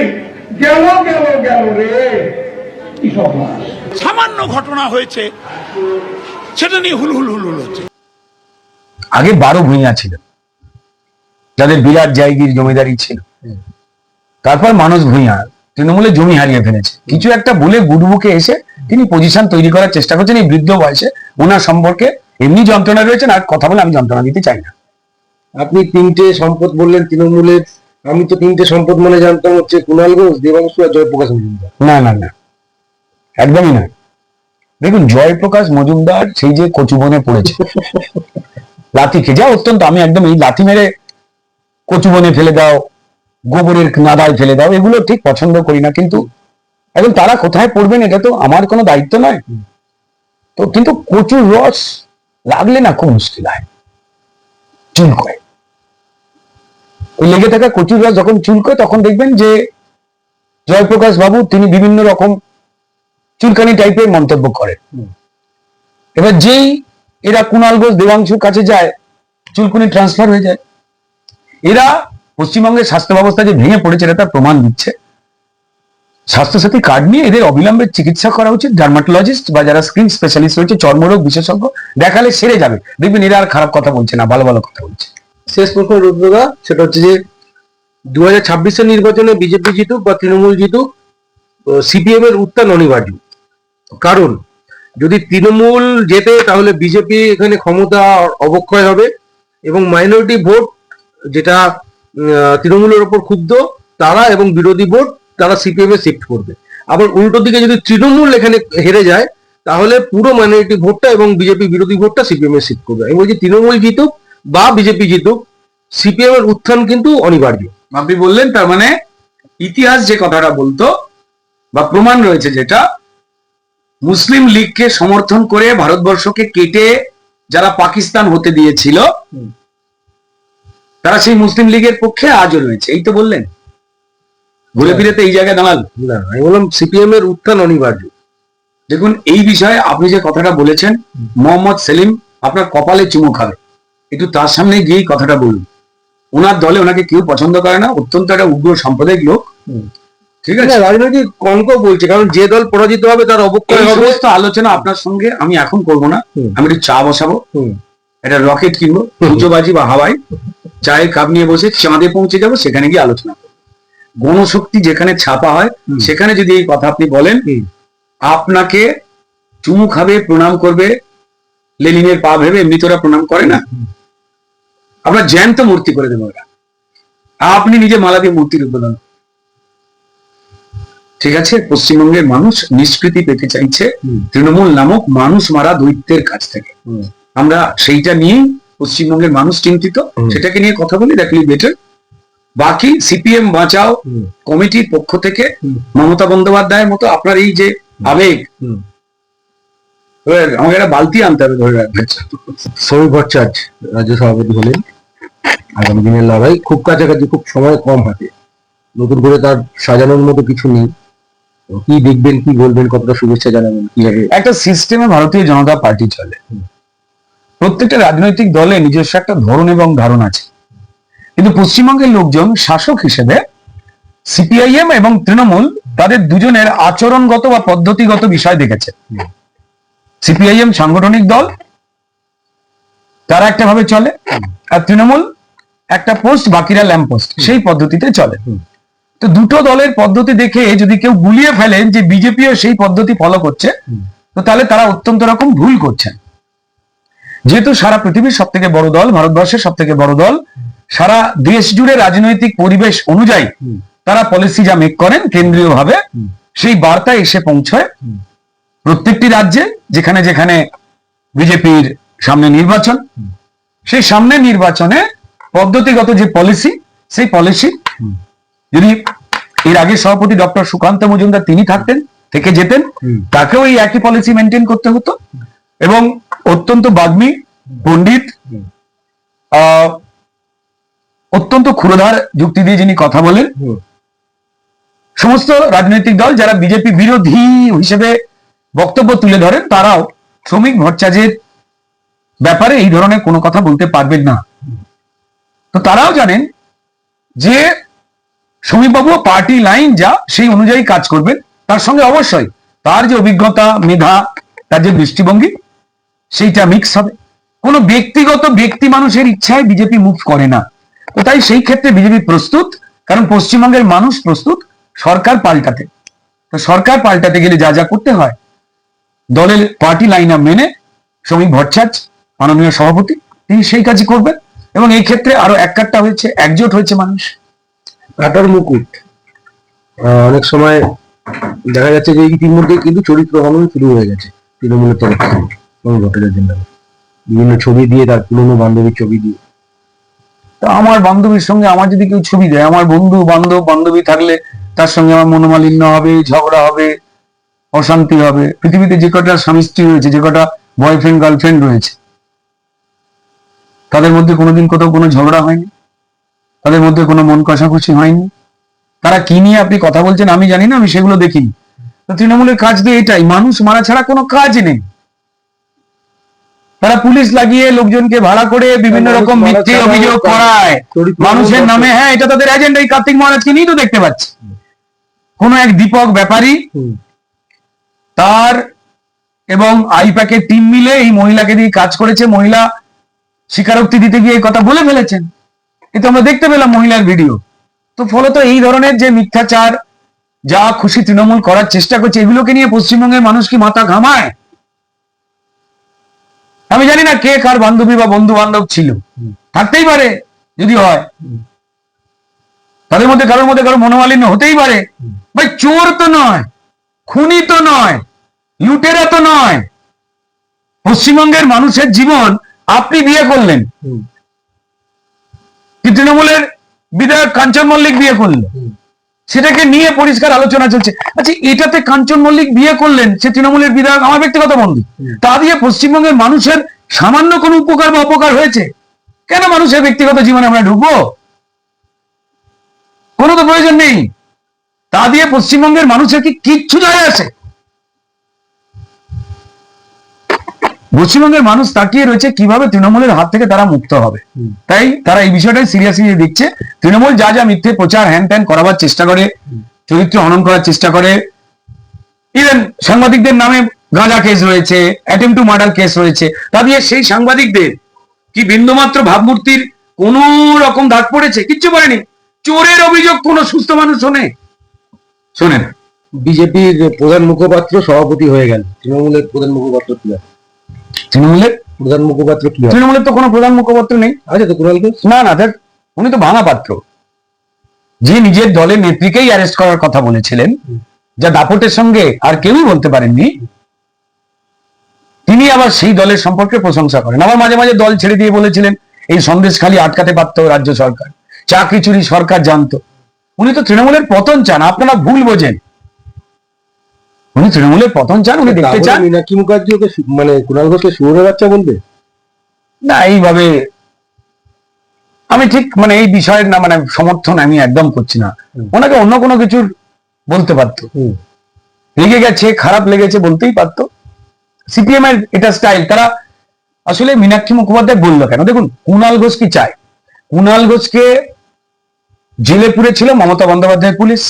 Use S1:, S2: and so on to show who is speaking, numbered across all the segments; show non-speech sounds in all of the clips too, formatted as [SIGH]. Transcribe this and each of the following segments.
S1: নেই। গেল গেল গেল রে। কি সর্বনাশ
S2: সামান্য ঘটনা হয়েছে সেটা নিয়ে হুল হুল হুল হুল হচ্ছে।
S3: আগে বারো ভূঁইয়া ছিল যাদের বিরাট জায়গির জমিদারি ছিল। তারপর মানুষ ভূঁইয়া তৃণমূলে জমি হারিয়ে ফেলেছে। কিছু একটা বলে গুডবুকে এসে তিনি পজিশন তৈরি করার চেষ্টা করছেন এই বৃদ্ধ বয়সে। ওনার সম্পর্কে এমনি যন্ত্রণা রয়েছেন আর কথা বলে আমি যন্ত্রণা দিতে চাই না।
S4: আপনি তিনটে সম্পদ বললেন তৃণমূলের আমি তো তিনটে সম্পদ মানে জানতাম হচ্ছে কুণাল ঘোষ দেবাংশু আর জয়প্রকাশ মজুমদার।
S3: না না না। একদমই না। দেখুন জয়প্রকাশ মজুমদার সেই যে কচুবনে পড়েছে। [LAUGHS] লাথি খেয়ে যা অত্যন্ত আমি একদম এই লাথি মেরে কচুবনে ফেলে দাও গোবরের নাদায় ফেলে দাও এগুলো ঠিক পছন্দ করি না কিন্তু এখন তারা কোথায় পড়বেন এটা তো আমার কোনো দায়িত্ব নয়। তো কিন্তু কচুর রস লাগলে না খুব মুশকিল হয়। চুলকয় ওই লেগে থাকা কচুর রস যখন চুলকয় তখন দেখবেন যে জয়প্রকাশ বাবু তিনি বিভিন্ন রকম চুলকানি টাইপের মন্তব্য করেন। এবার যেই এরা কুণাল ঘোষ দেবাংশুর কাছে যায় চুলকুনি ট্রান্সফার হয়ে যায়। এরা পশ্চিমবঙ্গের স্বাস্থ্য ব্যবস্থা যে ভেঙে পড়েছে এটা তার প্রমাণ দিচ্ছে। স্বাস্থ্যসাথী কার্ড নিয়ে এদের অবিলম্বে চিকিৎসা করা উচিত। ডার্মাটোলজিস্ট বা যারা স্কিন স্পেশালিস্ট রয়েছে চর্মরোগ বিশেষজ্ঞ দেখালে সেরে যাবে। দেখবেন এরা আর খারাপ কথা বলছে না ভালো ভালো কথা বলছে।
S4: শেষ প্রশ্ন রুদ্রদা, সেটা হচ্ছে যে দু হাজার ছাব্বিশের নির্বাচনে বিজেপি জিতুক বা তৃণমূল জিতুক সিপিএম এর উত্থান অনিবার্য। কারণ, যদি তৃণমূল জেতে তাহলে বিজেপি এখানে ক্ষমতা অবক্ষয় হবে এবং মাইনরিটি ভোট যেটা তৃণমূলের ওপর ক্ষুব্ধ, তারা এবং বিরোধী ভোট তারা সিপিএম এ শিফট করবে। আবার উল্টো দিকে যদি তৃণমূল এখানে হেরে যায়, তাহলে পুরো মাইনরিটি ভোটটা এবং বিজেপি বিরোধী ভোটটা সিপিএম এ শিফট করবে। আমি বলছি তৃণমূল জিতুক বা বিজেপি জিতুক সিপিএম এর উত্থান কিন্তু অনিবার্য।
S3: আপনি বললেন তার মানে ইতিহাস যে কথাটা বলতো বা প্রমাণ রয়েছে যেটা মুসলিম লীগকে সমর্থন করে ভারতবর্ষকে কেটে যারা পাকিস্তান হতে দিয়েছিল তারা সেই মুসলিম লীগের পক্ষে আজও রয়েছে। এই তো বললেন। ঘুরে ফিরে তো এই জায়গায় দাঁড়াল
S4: না আমি বললাম সিপিএম এর উত্থান অনিবার্য।
S3: দেখুন এই বিষয়ে আপনি যে কথাটা বলেছেন মোহাম্মদ সেলিম আপনার কপালে চুমু খাবে। একটু তার সামনে গিয়ে কথাটা বলুন। ওনার দলে ওনাকে কেউ পছন্দ করে না অত্যন্ত একটা উগ্র সাম্প্রদায়িক লোক। ঠিক আছে?
S4: রাজনৈতিক বলছে কারণ যে দল পরাজিত হবে তার অবক্ষয় হবে।
S3: সমস্ত আলোচনা আপনার সঙ্গে আমি এখন করব না। আমি একটু চা বসাবো। একটা রকেট কিনবো উঁচুবাজি বা হাওয়াই। চায়ের কাপ নিয়ে বসে চাঁদে পৌঁছে যাব সেখানে গিয়ে আলোচনা করব। গণশক্তি যেখানে ছাপা হয় সেখানে যদি এই কথা আপনি বলেন আপনাকে চুমু খাবে প্রণাম করবে লেনিনের পা ভেবে এমনি তোরা প্রণাম করে না? আমরা জ্যান্ত মূর্তি করে দেবো আপনি নিজে মালা দিয়ে মূর্তির উদ্বোধন ঠিক আছে? পশ্চিমবঙ্গের মানুষ নিষ্কৃতি পেতে চাইছে। তৃণমূল নামক মানুষ মারা দৈত্যের কাছ থেকে। আমরা সেইটা নিয়েই পশ্চিমবঙ্গের মানুষ চিন্তিত। সেটাকে নিয়ে কথা বলি দেখলি বেটার বাকি সিপিএম বাঁচাও কমিটির পক্ষ থেকে মমতা বন্দ্যোপাধ্যায়ের মতো আপনার এই যে আবেগ আমাকে একটা বালতি আনতে হবে ধরে রাখবেন
S4: শ্রমিক ভট্টাচার্য রাজ্য সভাপতি হলেন। আগামী দিনের লড়াই খুব কাছাকাছি খুব সময় কম হাতে। নতুন করে তার সাজানোর মতো কিছু নেই। কি দেখবেন কি বলবেন কতটা শুভেচ্ছা জানাবেন কীভাবে
S3: একটা সিস্টেমে ভারতীয় জনতা পার্টি চলে। প্রত্যেকটা রাজনৈতিক দলে নিজস্ব একটা ধরন এবং ধারণ আছে। কিন্তু পশ্চিমবঙ্গের লোকজন শাসক হিসেবে সিপিআইএম এবং তৃণমূল তাদের দুজনের আচরণগত বা পদ্ধতিগত বিষয় দেখেছে। সিপিআইএম সাংগঠনিক দল তারা একটা ভাবে চলে আর তৃণমূল একটা পোস্ট বাকিরা ল্যাম্প পোস্ট সেই পদ্ধতিতে চলে। তো দুটো দলের পদ্ধতি দেখে যদি কেউ গুলিয়ে ফেলেন যে বিজেপিও সেই পদ্ধতি ফলো করছে তো তাহলে তারা অত্যন্ত রকম ভুল করছেন যেহেতু সারা পৃথিবীর সব থেকে বড় দল ভারতবর্ষের সব থেকে বড় দল সারা দেশ জুড়ে রাজনৈতিক পরিবেশ অনুযায়ী তারা পলিসি যা মেক করেন কেন্দ্রীয় ভাবে সেই বার্তা এসে পৌঁছয়। প্রত্যেকটি রাজ্যে যেখানে যেখানে বিজেপির সামনে নির্বাচন সেই সামনে নির্বাচনে পদ্ধতিগত যে পলিসি সেই পলিসি যদি এর আগে সভাপতি ডক্টর সুকান্ত মজুমদার তিনি থাকতেন থেকে যেতেন তাকেও এই একই পলিসি মেনটেন করতে হতো। এবং অত্যন্ত বাগ্মী পণ্ডিত আহ, অত্যন্ত ক্ষুরধার যুক্তি দিয়ে যিনি কথা বলেন সমস্ত রাজনৈতিক দল যারা বিজেপি বিরোধী হিসেবে বক্তব্য তুলে ধরেন, তারাও শ্রমিক ভট্টাচার্যের ব্যাপারে এই ধরনের কোনো কথা বলতে পারবেন না। তো তারাও জানেন যে সমীপবাবু পার্টি লাইন যা, সেই অনুযায়ী কাজ করবেন। তার সঙ্গে অবশ্যই তার যে অভিজ্ঞতা, মেধা, তার যে দৃষ্টিভঙ্গি, সেইটা মিক্স হবে। কোনো ব্যক্তিগত ব্যক্তি মানুষের ইচ্ছায় বিজেপি মুভ করে না। তো তাই সেই ক্ষেত্রে বিজেপি প্রস্তুত, কারণ পশ্চিমবঙ্গের মানুষ প্রস্তুত সরকার পাল্টাতে। তো সরকার পাল্টাতে গেলে যা যা করতে হয় দলের পার্টি লাইন আপ মেনে শ্রমিক ভট্টাচার্য মাননীয় সভাপতি তিনি সেই কাজই করবেন এবং এই ক্ষেত্রে আরও এক কাট্টা হয়েছে একজোট হয়েছে মানুষ।
S4: কাটার মুকুট। অনেক সময় দেখা যাচ্ছে যে ইতিমধ্যে কিন্তু চরিত্র হনন শুরু হয়ে গেছে তৃণমূলের তরফ থেকে এবং ভট্টাচার্যের নামে বিভিন্ন ছবি দিয়ে তার পুরনো বান্ধবীর ছবি দিয়ে।
S3: তা আমার বান্ধবীর সঙ্গে আমার যদি কেউ ছবি দেয় আমার বন্ধু বান্ধব বান্ধবী থাকলে তার সঙ্গে আমার মনোমালিন্য হবে ঝগড়া হবে অশান্তি হবে। পৃথিবীতে যে কটা স্বামী স্ত্রী রয়েছে যে কটা বয়ফ্রেন্ড গার্লফ্রেন্ড রয়েছে তাদের মধ্যে কোনোদিন কোথাও কোনো ঝগড়া হয়নি? তাদের মধ্যে কোনো মন কষাকষি হয়নি? তারা কি নিয়ে আপনি কথা বলছেন আমি জানি না আমি সেগুলো দেখিনি। তো তৃণমূলের কাজ তো এটাই মানুষ মারা ছাড়া কোনো কাজ নেই। তারা পুলিশ লাগিয়ে লোকজনকে ভাড়া করে বিভিন্ন রকম মিথ্যে অভিযোগ করায়। মানুষের নামে হ্যাঁ এটা তাদের এজেন্ডা এই কার্তিক মহারাজকে নিয়েই তো দেখতে পাচ্ছি। কোন এক দীপক ব্যাপারী। তার এবং আইপ্যাকের টিম মিলে এই মহিলাকে দিয়ে কাজ করেছে। মহিলা স্বীকারোক্তি দিতে গিয়ে কথা বলে ফেলেছেন। কিন্তু আমরা দেখতে পেলাম মহিলার ভিডিও। তো ফলত এই ধরনের যে মিথ্যাচার, যা খুশি তৃণমূল করার চেষ্টা করছে, এগুলোকে নিয়ে পশ্চিমবঙ্গের মানুষ কি মাথা ঘামায়? আমি জানি না কে কার বান্ধবী বা বন্ধু বান্ধব ছিল। থাকতেই পারে যদি হয়। তাদের মধ্যে কারোর মধ্যে কারও মনোমালিন্য হতেই পারে। ভাই, চোর তো নয়। খুনি তো নয় লুটেরা তো নয়। পশ্চিমবঙ্গের মানুষের জীবন আপনি বিয়ে করলেন। কি তৃণমূলের বিধায়ক কাঞ্চন মল্লিক বিয়ে করলেন? সেটাকে নিয়ে পরিষ্কার আলোচনা চলছে। আচ্ছা এটাতে কাঞ্চন মল্লিক বিয়ে করলেন সে তৃণমূলের বিধায়ক আমার ব্যক্তিগত বন্ধু। তা দিয়ে পশ্চিমবঙ্গের মানুষের সামান্য কোনো উপকার বা অপকার হয়েছে? কেন মানুষের ব্যক্তিগত জীবনে আমরা ঢুকবো? কোনো তো প্রয়োজন নেই। তা দিয়ে পশ্চিমবঙ্গের মানুষের কি কিচ্ছু যায় আসে? পশ্চিমবঙ্গের মানুষ তাকিয়ে রয়েছে কীভাবে তৃণমূলের হাত থেকে তারা মুক্ত হবে। তাই তারা এই বিষয়টাই সিরিয়াসলি দেখছে। তৃণমূল যা যা মিথ্যে প্রচার হ্যান ত্যান করাবার চেষ্টা করে চরিত্র হনন করার চেষ্টা করে ইভেন সাংবাদিকদের নামে গাঁজা কেস রয়েছে অ্যাটেম্প টু মার্ডার কেস রয়েছে তা দিয়ে সেই সাংবাদিকদের কি বিন্দুমাত্র ভাবমূর্তির কোন রকম দাগ পড়েছে? কিচ্ছু পড়েনি চোরের অভিযোগ কোন সুস্থ মানুষ শোনে? শোনেন
S4: বিজেপির প্রধান মুখপাত্র সভাপতি হয়ে গেল। তৃণমূলের প্রধান মুখপাত্র কি? হয়
S3: তৃণমূলের?
S4: প্রধান মুখপাত্র কি? হয়
S3: তৃণমূলের তো কোনো প্রধান মুখপাত্র নেই।
S4: আছে তো কুণাল ঘোষ
S3: না না দেখ উনি তো ভাঙা পাত্র যে নিজের দলের নেত্রীকেই অ্যারেস্ট করার কথা বলেছিলেন যা দাপটের সঙ্গে আর কেউই বলতে পারেননি তিনি আবার সেই দলের সম্পর্কে প্রশংসা করেন। আবার মাঝে মাঝে দল ছেড়ে দিয়ে বলেছিলেন এই সন্দেশ খালি আটকাতে পারত রাজ্য সরকার। চাকরি চুরি সরকার জানতো। উনি তো তৃণমূলের পতন চান আপনারা ভুল বোঝেন। উনি তৃণমূলের পতন চান উনি দেখতে চান।
S4: মীনাক্ষী মুখার্জি ওকে মানে কুণাল ঘোষকে শুয়োরের বাচ্চা বলবে?
S3: না এইভাবে আমি ঠিক মানে এই বিষয়ের না মানে সমর্থন আমি একদম করছি না। ওনাকে অন্য কোনো কিছুর বলতে পারতো। লেগে গেছে খারাপ লেগেছে বলতেই পারতো। সিপিএম এর এটা স্টাইল তারা আসলে মীনাক্ষী মুখোপাধ্যায় বলল কেন? দেখুন কুণাল ঘোষ কি চায়? কুণাল ঘোষকে জেলে পুরেছিল মমতা বন্দ্যোপাধ্যায় পুলিশ।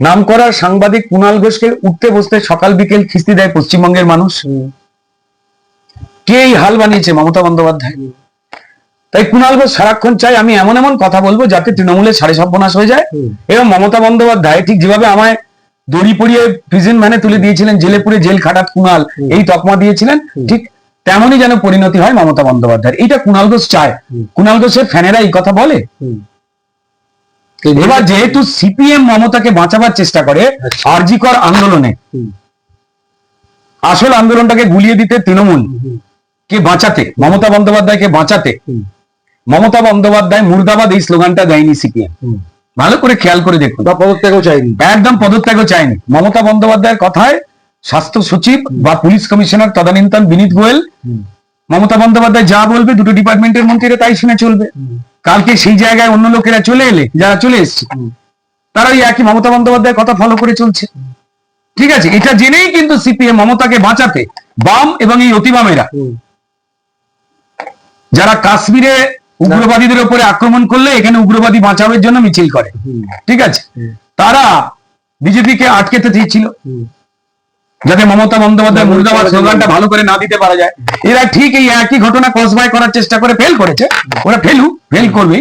S3: নাম করা সাংবাদিক কুণাল ঘোষকে উঠতে বসতে সকাল বিকেল খিস্তি দেয় পশ্চিমবঙ্গের মানুষ। কে এই হাল বানিয়েছে মমতা বন্দ্যোপাধ্যায়? তাই কুণাল ঘোষ সারাক্ষণ চাই আমি এমন এমন কথা বলব যাতে তৃণমূলের সাড়ে সর্বনাশ হয়ে যায়। এবং মমতা বন্দ্যোপাধ্যায় ঠিক যেভাবে আমায় দড়ি পরিয়ে প্রিজন ভ্যানে তুলে দিয়েছিলেন জেলে পুরে জেল খাটাত কুণাল এই তকমা দিয়েছিলেন ঠিক তেমনই যেন পরিণতি হয় মমতা বন্দ্যোপাধ্যায়ের। এইটা কুণাল ঘোষ চায়। কুণাল ঘোষের ফ্যানেরা এই কথা বলে? এবার যেহেতু সিপিএম মমতাকে বাঁচাবার চেষ্টা করে
S4: আচ্ছা।
S3: আরজিকর আন্দোলনে। আসল আন্দোলনটাকে গুলিয়ে দিতে তৃণমূল। কে বাঁচাতে? মমতা বন্দ্যোপাধ্যায়কে বাঁচাতে। মমতা বন্দ্যোপাধ্যায় মুর্দাবাদ এই স্লোগানটা দেয়নি সিপিএম। ভালো করে খেয়াল করে দেখুন।
S4: পদত্যাগও চাইনি।
S3: একদম পদত্যাগও চায়নি মমতা বন্দ্যোপাধ্যায়ের কথায় স্বাস্থ্য সচিব বা পুলিশ কমিশনার তদানীন্তন বিনীত গোয়েল। মমতা বন্দ্যোপাধ্যায় যা বলবে দুটো ডিপার্টমেন্টের মন্ত্রীরা তাই শুনে চলবে। কালকে সেই জায়গায় অন্য লোকেরা চলে এলে যারা চলে এসছে তারা ওই একই মমতা বন্দ্যোপাধ্যায়ের কথা ফলো করে চলছে। ঠিক আছে এটা জেনেই কিন্তু সিপিএম মমতাকে বাঁচাতে বাম এবং এই অতিবামেরা যারা কাশ্মীরে উগ্রবাদীদের উপরে আক্রমণ করলে এখানে উগ্রবাদী বাঁচাবের জন্য মিছিল করে। ঠিক আছে। তারা বিজেপিকে আটকেতে চেয়েছিল। যাতে মমতা বন্দ্যোপাধ্যায় মুর্দাবাদ স্লোগানটা ভালো করে না দিতে পারা যায়। এরা ঠিক এই একই ঘটনা কসবাই করার চেষ্টা করে ফেল করেছে। ওরা ফেলু ফেল করবে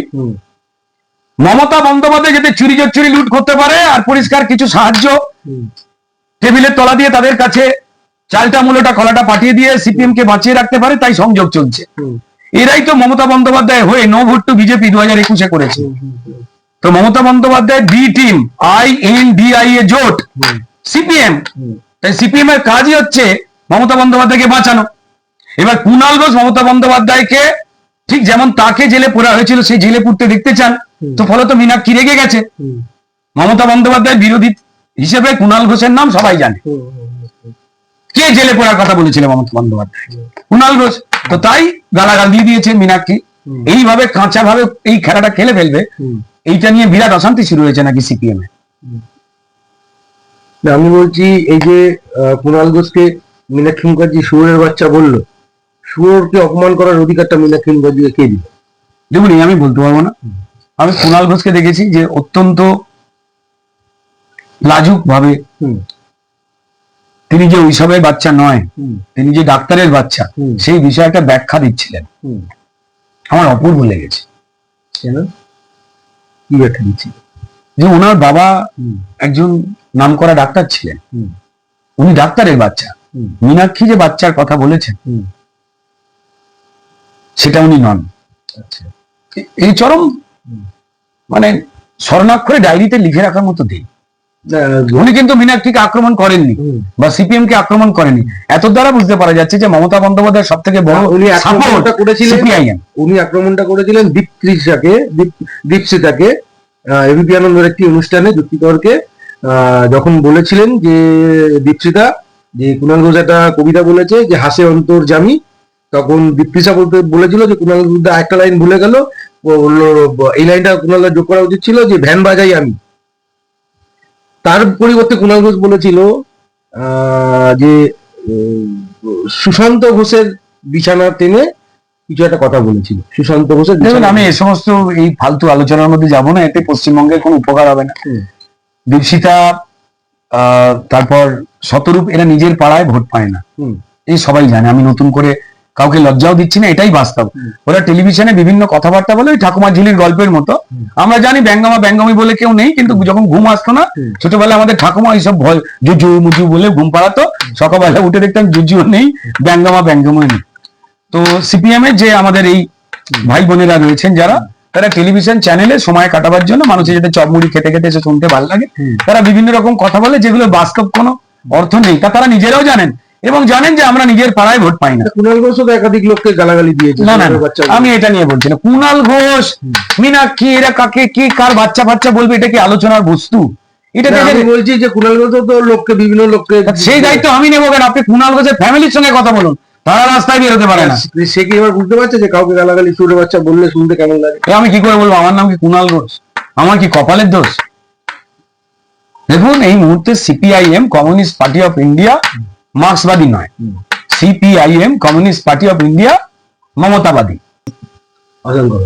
S3: মমতা বন্দ্যোপাধ্যায় যাতে চুরি চুরি লুট করতে পারে আর পরিষ্কার কিছু সাহায্য টেবিলের তলা দিয়ে তাদের কাছে চালটা মূলটা কলাটা পাঠিয়ে দিয়ে সিপিএম কে বাঁচিয়ে রাখতে পারে তাই সংযোগ চলছে। এরাই তো মমতা বন্দ্যোপাধ্যায় হয়ে নো ভোট টু বিজেপি দু হাজার একুশে করেছে। তো Mamata Bandyopadhyay B team I N D I A জোট সিপিএম তাই সিপিএম এর কাজই হচ্ছে মমতা বন্দ্যোপাধ্যায়কে বাঁচানো। এবার কুণাল ঘোষ মমতা বন্দ্যোপাধ্যায়কে ঠিক যেমন তাকে জেলে পোড়া হয়েছিল সেই জেলে পুড়তে দেখতে চান। তো ফলত মীনাক্ষী রেগে গেছে। মমতা বন্দ্যোপাধ্যায় বিরোধী হিসেবে কুণাল ঘোষের নাম সবাই জানে। কে জেলে পড়ার কথা বলেছিল মমতা বন্দ্যোপাধ্যায়? কুণাল ঘোষ। তো তাই গালাগাল দিয়ে দিয়েছে মীনাক্ষী। এইভাবে কাঁচা ভাবে এই খেলাটা খেলে ফেলবে। এইটা নিয়ে বিরাট অশান্তি শুরু হয়েছে নাকি সিপিএম? এ
S4: না, আমি বলছি এই যে কুণাল ঘোষকে মীনাক্ষী মুখার্জি শুয়োরের বাচ্চা বলল শুয়োরকে অপমান করার অধিকারটা মীনাক্ষী মুখার্জিকে কে দিল?
S3: দেখুন আমি বলতে পারব না। আমি কুণাল ঘোষকে দেখেছি যে অত্যন্ত লাজুক ভাবে তিনি যে ওইসবের বাচ্চা নয় তিনি যে ডাক্তারের বাচ্চা। সেই বিষয়ে একটা ব্যাখ্যা দিচ্ছিলেন। আমার অপূর্ব লেগেছে।
S4: কেন? কি ব্যাখ্যা দিচ্ছি
S3: যে ওনার বাবা একজন নামকরা ডাক্তার ছিলেন। উনি ডাক্তারের বাচ্চা। মীনাক্ষী যে বাচ্চার কথা বলেছেন সেটা উনি নন।
S4: আচ্ছা।
S3: এই চরম মানে স্বর্ণাক্ষরে ডায়েরিতে লিখে রাখার মতো দিন। উনি কিন্তু মীনাক্ষীকে আক্রমণ করেননি বা সিপিএম কে আক্রমণ করেনি এত দ্বারা বুঝতে পারা যাচ্ছে যে মমতা বন্দ্যোপাধ্যায় সব থেকে বড়
S4: উনি আক্রমণটা করেছিলেন উনি আক্রমণটা করেছিলেন দীপ্তিসাকে দীপ- এবিপি আনন্দের একটি অনুষ্ঠানে যুক্তিতর্কে যখন বলেছিলেন যে দীপশিতা যে কুণাল ঘোষ একটা কবিতা বলেছে যে, হাসে অন্তর জামি। তখন দীপ্তিসা বলতে বলেছিল যে, কুণাল একটা লাইন ভুলে গেল। এই লাইনটা কুণাল যোগ করা উচিত ছিল যে, ভ্যান বাজাই আমি। তার পরিবর্তে কুণাল ঘোষ বলেছিল যে সুশান্ত ঘোষের বিছানা টেনে কিছু একটা কথা বলেছিল। সুশান্ত ঘোষের
S3: দেখুন আমি এ সমস্ত এই ফালতু আলোচনার মধ্যে যাব না এতে পশ্চিমবঙ্গের কোনো উপকার হবে না। দীপশিতা তারপর শতরূপ এরা নিজের পাড়ায় ভোট পায় না। এই সবাই জানে আমি নতুন করে কাউকে লজ্জাও দিচ্ছি না এটাই বাস্তব। ওরা টেলিভিশনে বিভিন্ন কথাবার্তা বলে ওই ঠাকুমা ঝুলির গল্পের মতো। আমরা জানি ব্যঙ্গামা ব্যঙ্গামি বলে কেউ নেই কিন্তু যখন ঘুম আসতো না। ছোটবেলায় আমাদের ঠাকুমা এইসব ভয় জুজু মুজু বলে ঘুম পাড়াতো। সকালবেলা উঠে দেখতাম জুজুও নেই ব্যঙ্গামা ব্যঙ্গামা নেই। তো সিপিএম এর যে আমাদের এই ভাই বোনেরা রয়েছেন যারা তারা টেলিভিশন চ্যানেলে সময় কাটাবার জন্য মানুষের যাতে চপমুড়ি খেতে খেতে এসে শুনতে ভালো লাগে। তারা বিভিন্ন রকম কথা বলে যেগুলো বাস্তব কোনো অর্থ নেই। তা তারা নিজেরাও জানেন এবং জানেন যে আমরা নিজের পাড়ায় ভোট পাই না।
S4: কুণাল ঘোষ তো একাধিক লোককে গালাগালি দিয়েছে
S3: না না আমি এটা নিয়ে বলছি না। কুণাল ঘোষ মীনাক্ষী এরা কাকে কি কার বাচ্চা বাচ্চা বলবে এটা কি আলোচনার বস্তু? এটা
S4: আমি বলছি যে কুণাল ঘোষও তো লোককে বিভিন্ন লোককে
S3: সেই দায়িত্ব আমি নেব কেন? আপনি কুণাল ঘোষের ফ্যামিলির সঙ্গে কথা বলুন। তারা রাস্তায় বেরোতে পারে না।
S4: সে কি এবার বুঝতে পারছে যে কাউকে গালাগালি ছোট বাচ্চা বললে শুনতে কেমন লাগে?
S3: আমি কি করে বলব? আমার নাম কি কুনাল ঘোষ? আমার কি কপালের দোষ? দেখুন এই মুহূর্তে CPIM communist party of India মার্ক্সবাদী নয়। CPIM communist party of India মমতাবাদী।
S4: অসংখ্য